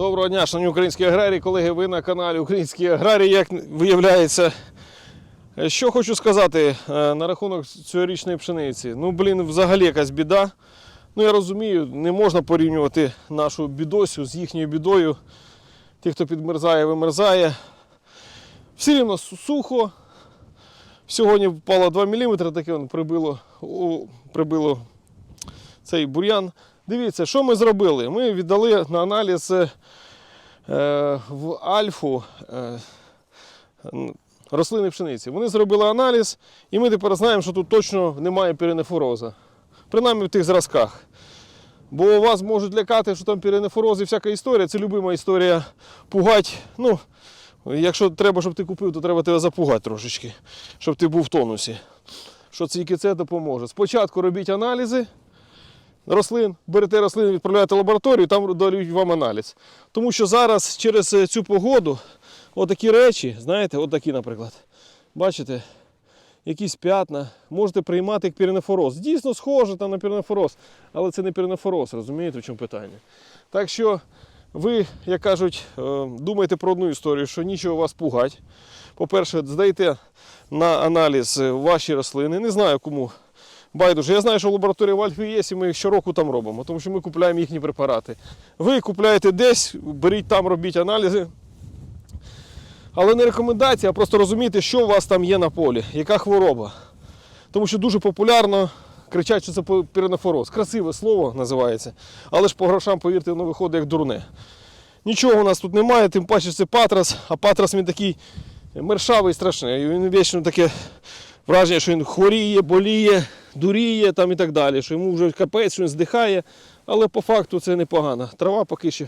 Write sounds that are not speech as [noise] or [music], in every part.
Доброго дня, шановні українські аграрії, колеги, ви на каналі Українські аграрії, як виявляється. Е, Що хочу сказати е, на рахунок цьогорічної пшениці. Ну, блін, взагалі якась біда. Ну, я розумію, не можна порівнювати нашу бідосю з їхньою бідою. Ті, хто підмерзає, вимерзає. Все рівно сухо. Сьогодні впало 2 мм, таке прибило, прибило цей бур'ян. Дивіться, що ми зробили? Ми віддали на аналіз е, в Альфу е, рослини пшениці. Вони зробили аналіз, і ми тепер знаємо, що тут точно немає піренефороза. Принаймні в тих зразках. Бо вас можуть лякати, що там піренефороз і всяка історія. Це любима історія пугать. Ну, якщо треба, щоб ти купив, то треба тебе запугати трошечки, щоб ти був в тонусі. Що тільки це допоможе. Спочатку робіть аналізи рослин, берете рослини, відправляєте в лабораторію, там дають вам аналіз. Тому що зараз через е, цю погоду отакі речі, знаєте, отакі, наприклад, бачите, якісь п'ятна, можете приймати як піренефороз. Дійсно схоже там на піренефороз, але це не піренефороз, розумієте, в чому питання. Так що ви, як кажуть, е, думаєте про одну історію, що нічого вас пугать. По-перше, здайте на аналіз е, ваші рослини. Не знаю кому байдуже. Я знаю, що лабораторія в Альфі є, і ми їх щороку там робимо, тому що ми купуємо їхні препарати. Ви купляєте десь, беріть там, робіть аналізи. Але не рекомендація, а просто розуміти, що у вас там є на полі, яка хвороба. Тому що дуже популярно кричать, що це піренофороз. Красиве слово називається, але ж по грошам, повірте, воно виходить як дурне. Нічого у нас тут немає, тим паче це патрас, а патрас він такий мершавий страшний. Він вічно таке враження, що він хворіє, боліє, дуріє там і так далі, що йому вже капець, що він здихає. Але по факту це непогано. Трава поки що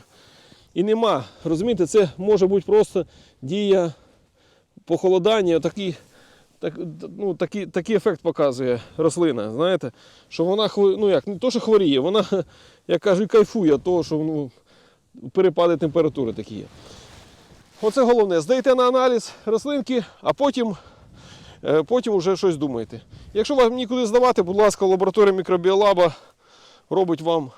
і нема. Розумієте, це може бути просто дія похолодання, такий, так, ну, такий, такий ефект показує рослина. Знаєте, що вона ну як, не то, що хворіє, вона, [laughs] як кажуть, кайфує того, що ну, перепади температури такі є. Оце головне. Здайте на аналіз рослинки, а потім, потім вже щось думайте. Якщо вам нікуди здавати, будь ласка, лабораторія мікробіолаба робить вам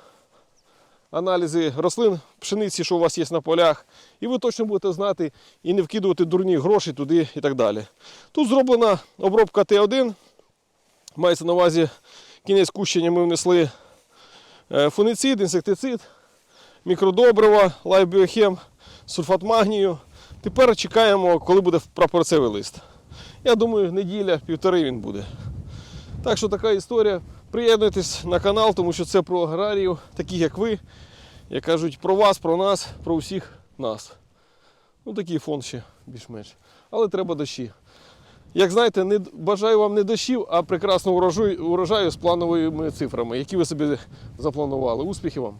аналізи рослин, пшениці, що у вас є на полях, і ви точно будете знати і не вкидувати дурні гроші туди і так далі. Тут зроблена обробка Т1. Мається на увазі кінець кущення ми внесли е, фунгіцид, інсектицид, мікродобрива, лайбіохем, сульфат магнію. Тепер чекаємо, коли буде прапорцевий лист. Я думаю, неділя, півтори він буде. Так що така історія. Приєднуйтесь на канал, тому що це про аграріїв, таких як ви. Як кажуть, про вас, про нас, про усіх нас. Ну такий фон ще більш-менш. Але треба дощі. Як знаєте, не бажаю вам не дощів, а прекрасного урожаю, урожаю з плановими цифрами, які ви собі запланували. Успіхів вам!